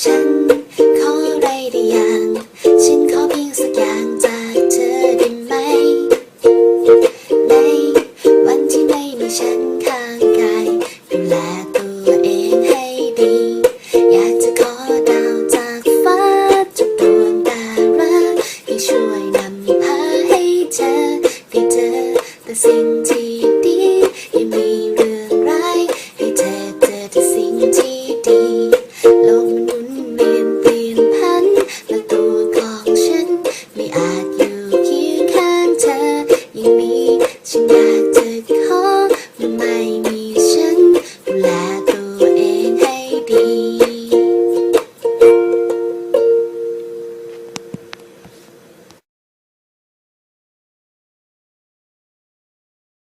ฉันขออะไรได้อย่าง ฉันขอเพียงสักอย่างจากเธอได้ไหม ในวันที่ไม่มีฉันข้างกายดูแลตัวเองให้ดี อยากจะขอดาวจากฟ้าจุดดวงดาราให้ช่วยนำพาให้เธอได้เจอแต่สิ่ง